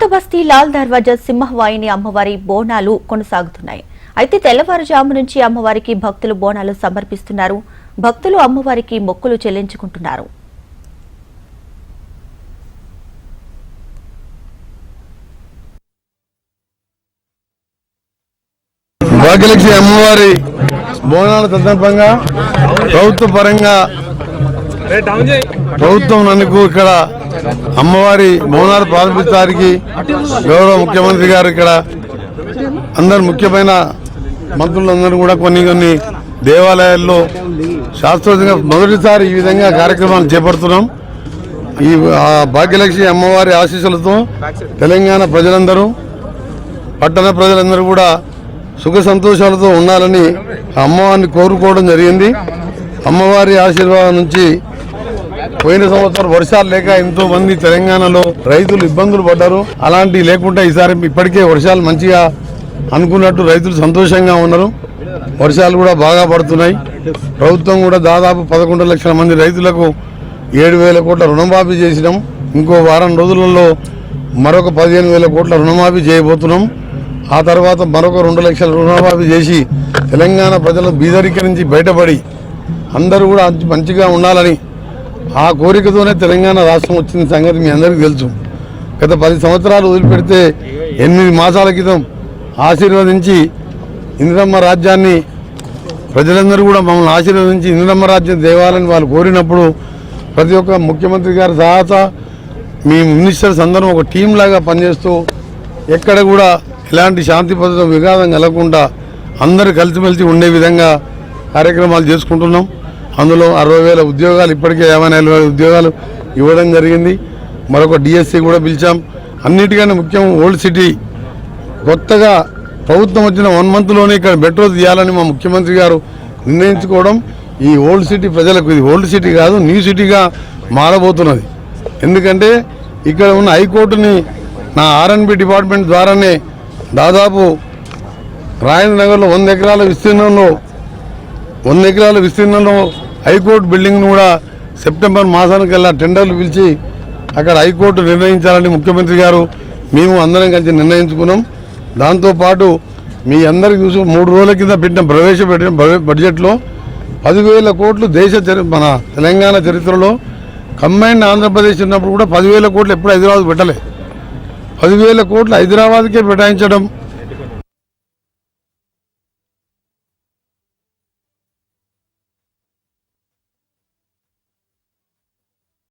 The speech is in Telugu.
పాత బస్తీ లాల్ దర్వాజా సింహవాహిని అమ్మవారి బోనాలు కొనసాగుతున్నాయి. అయితే తెల్లవారుజాము నుంచి అమ్మవారికి భక్తులు బోనాలు సమర్పిస్తున్నారు. భక్తులు అమ్మవారికి మొక్కులు చెల్లించుకుంటున్నారు. భాగ్యలక్ష్మి అమ్మవారి బోనాల సందర్భంగా ప్రభుత్వ పరంగా ప్రభుత్వం నన్ను ఇక్కడ అమ్మవారి బోనాలు ప్రారంభించడానికి గౌరవ ముఖ్యమంత్రి గారు ఇక్కడ అందరు ముఖ్యమైన మంత్రులందరూ కూడా కొన్ని కొన్ని దేవాలయాల్లో శాస్త్రోతంగా మొదటిసారి ఈ విధంగా కార్యక్రమాలు చేపడుతున్నాం. ఈ భాగ్యలక్ష్మి అమ్మవారి ఆశీస్సులతో తెలంగాణ ప్రజలందరూ పట్టణ ప్రజలందరూ కూడా సుఖ సంతోషాలతో ఉండాలని ఆ అమ్మవారిని కోరుకోవడం జరిగింది. అమ్మవారి ఆశీర్వాదం నుంచి పోయిన సంవత్సరం వర్షాలు లేక ఎంతో మంది తెలంగాణలో రైతులు ఇబ్బందులు పడ్డారు. అలాంటి లేకుండా ఈసారి ఇప్పటికే వర్షాలు మంచిగా అనుకున్నట్టు రైతులు సంతోషంగా ఉన్నారు. వర్షాలు కూడా బాగా పడుతున్నాయి. ప్రభుత్వం కూడా దాదాపు పదకొండు లక్షల మంది రైతులకు ఏడు వేల కోట్ల రుణమాఫీ చేసినాం. ఇంకో వారం రోజులలో మరొక పదిహేను వేల కోట్ల రుణమాఫీ చేయబోతున్నాం. ఆ తర్వాత మరొక రెండు లక్షల రుణమాఫీ చేసి తెలంగాణ ప్రజలు బీదరిక నుంచి బయటపడి అందరూ కూడా మంచిగా ఉండాలని ఆ కోరికతోనే తెలంగాణ రాష్ట్రం వచ్చిన సంగతి మీ అందరికీ తెలుసు. గత పది సంవత్సరాలు వదిలిపెడితే ఎనిమిది మాసాల క్రితం ఆశీర్వదించి ఇందిరమ్మ రాజ్యాన్ని ప్రజలందరూ కూడా మమ్మల్ని ఆశీర్వదించి ఇందిరమ్మ రాజ్యం దేవాలని వాళ్ళు కోరినప్పుడు ప్రతి ఒక్క ముఖ్యమంత్రి గారి సహాయత మీ మినిస్టర్స్ అందరం ఒక టీం లాగా పనిచేస్తూ ఎక్కడ కూడా ఎలాంటి శాంతి భద్రత విఘాతం కలగకుండా అందరూ కలిసిమెలిసి ఉండే విధంగా కార్యక్రమాలు చేసుకుంటున్నాం. అందులో అరవై వేల ఉద్యోగాలు ఇప్పటికే యాభై నాలుగు వేల ఉద్యోగాలు ఇవ్వడం జరిగింది. మరొక డిఎస్సి కూడా పిలిచాం. అన్నిటికన్నా ముఖ్యం ఓల్డ్ సిటీ కొత్తగా ప్రభుత్వం వచ్చిన వన్ మంత్లోనే ఇక్కడ మెట్రో తీయాలని మా ముఖ్యమంత్రి గారు నిర్ణయించుకోవడం ఈ ఓల్డ్ సిటీ ప్రజలకు ఇది ఓల్డ్ సిటీ కాదు న్యూ సిటీగా మారబోతున్నది. ఎందుకంటే ఇక్కడ ఉన్న హైకోర్టుని నా ఆర్ఎన్బి డిపార్ట్మెంట్ ద్వారానే దాదాపు రాజేంద్ర నగర్లో వంద ఎకరాల విస్తీర్ణంలో వంద ఎకరాల విస్తీర్ణంలో హైకోర్టు బిల్డింగ్ను కూడా సెప్టెంబర్ మాసానికల్లా టెండర్లు పిలిచి అక్కడ హైకోర్టు నిర్ణయించాలని ముఖ్యమంత్రి గారు మేము అందరం కలిసి నిర్ణయించుకున్నాం. దాంతోపాటు మీ అందరికి చూసి మూడు రోజుల కింద పెట్టిన ప్రవేశపెట్టిన బడ్జెట్లో పదివేల కోట్లు దేశ చరి మన తెలంగాణ చరిత్రలో కంబైన్డ్ ఆంధ్రప్రదేశ్ ఉన్నప్పుడు కూడా పదివేల కోట్లు ఎప్పుడు హైదరాబాద్ పెట్టలే. పదివేల కోట్లు హైదరాబాద్కే కేటాయించడం